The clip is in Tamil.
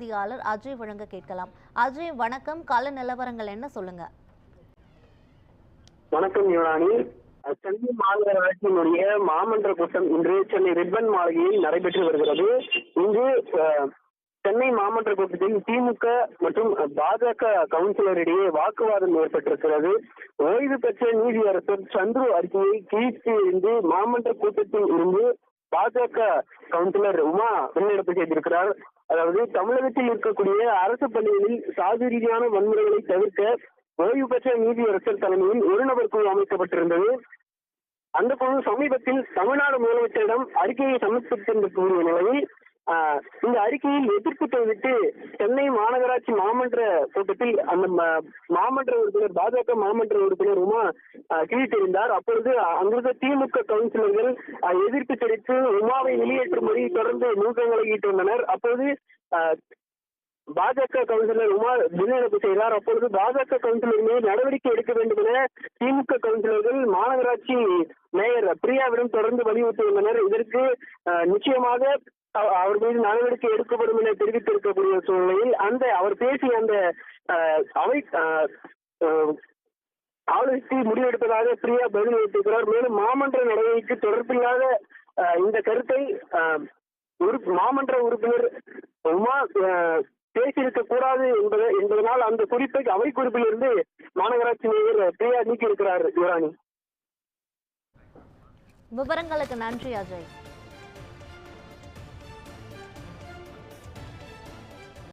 செய்தியாளர் அஜய் வழங்க கேட்கலாம். அஜய் வணக்கம். கால நிலவரங்கள் என்ன சொல்லுங்க? வணக்கம் யுவராணி. சென்னை மாநகராட்சியினுடைய மாமன்ற கூட்டம் இன்று சென்னை ரிப்பன் மாளிகையில் நடைபெற்று வருகிறது. இங்கு சென்னை மாமன்ற கூட்டத்தில் திமுக மற்றும் பாஜக கவுன்சிலரிடையே வாக்குவாதம் ஏற்பட்டிருக்கிறது. ஓய்வு பெற்ற நீதியரசர் சந்துரு அறிக்கையை கிழித்து இருந்து மாமன்ற கூட்டத்தில் இருந்து பாஜக கவுன்சிலர் உமா வெளிநடப்பு செய்திருக்கிறார் அதாவது தமிழகத்தில் இருக்கக்கூடிய அரசு பள்ளிகளில் சாதி ரீதியான வன்முறைகளை தவிர்க்க ஓய்வு பெற்ற நீதியரசர் தலைமையில் ஒரு நபர் குழு அமைக்கப்பட்டிருந்தது. அந்த குழு சமீபத்தில் தமிழ்நாடு முதலமைச்சரிடம் அறிக்கையை சமர்ப்பித்திருக்கக்கூடிய நிலையில் இந்த அறிக்கையில் எதிர்ப்பு தெரிவித்து சென்னை மாநகராட்சி மாமன்ற கூட்டத்தில் அந்த மாமன்ற உறுப்பினர் பாஜக மாமன்ற உறுப்பினர் உமா ஆஹ், அப்பொழுது அங்கிருந்த திமுக கவுன்சிலர்கள் எதிர்ப்பு தெரிவித்து உமாவை வெளியேற்றும்படி தொடர்ந்து நூக்கங்களை ஈட்டு வந்தனர் அப்போது ஆஹ், பாஜக கவுன்சிலர் உமா வெளிநடப்பு செய்தார். அப்பொழுது பாஜக கவுன்சிலர் மீது நடவடிக்கை எடுக்க வேண்டும் என திமுக கவுன்சிலர்கள் மாநகராட்சி மேயர் பிரியாவிடம் தொடர்ந்து வலியுறுத்தி வந்தனர். இதற்கு அஹ், நிச்சயமாக அவர் மீது நடவடிக்கை எடுக்கப்படும் என தெரிவித்திருக்கக்கூடிய சூழ்நிலையில் அந்த அவர் பேசிய அந்த அவை ஆலோசித்து முடிவெடுப்பதாக பிரியா பதில் அளித்திருக்கிறார். மேலும் மாமன்ற நடவடிக்கைக்கு தொடர்பில்லாத இந்த கருத்தை மாமன்ற உறுப்பினர் உமா பேசியிருக்க கூடாது என்பது என்பதனால் அந்த குறிப்பை அவை குறிப்பிலிருந்து மாநகராட்சி மேயர் பிரியா நீக்கியிருக்கிறார் யுவராணி. விவரங்களுக்கு நன்றி அஜய்.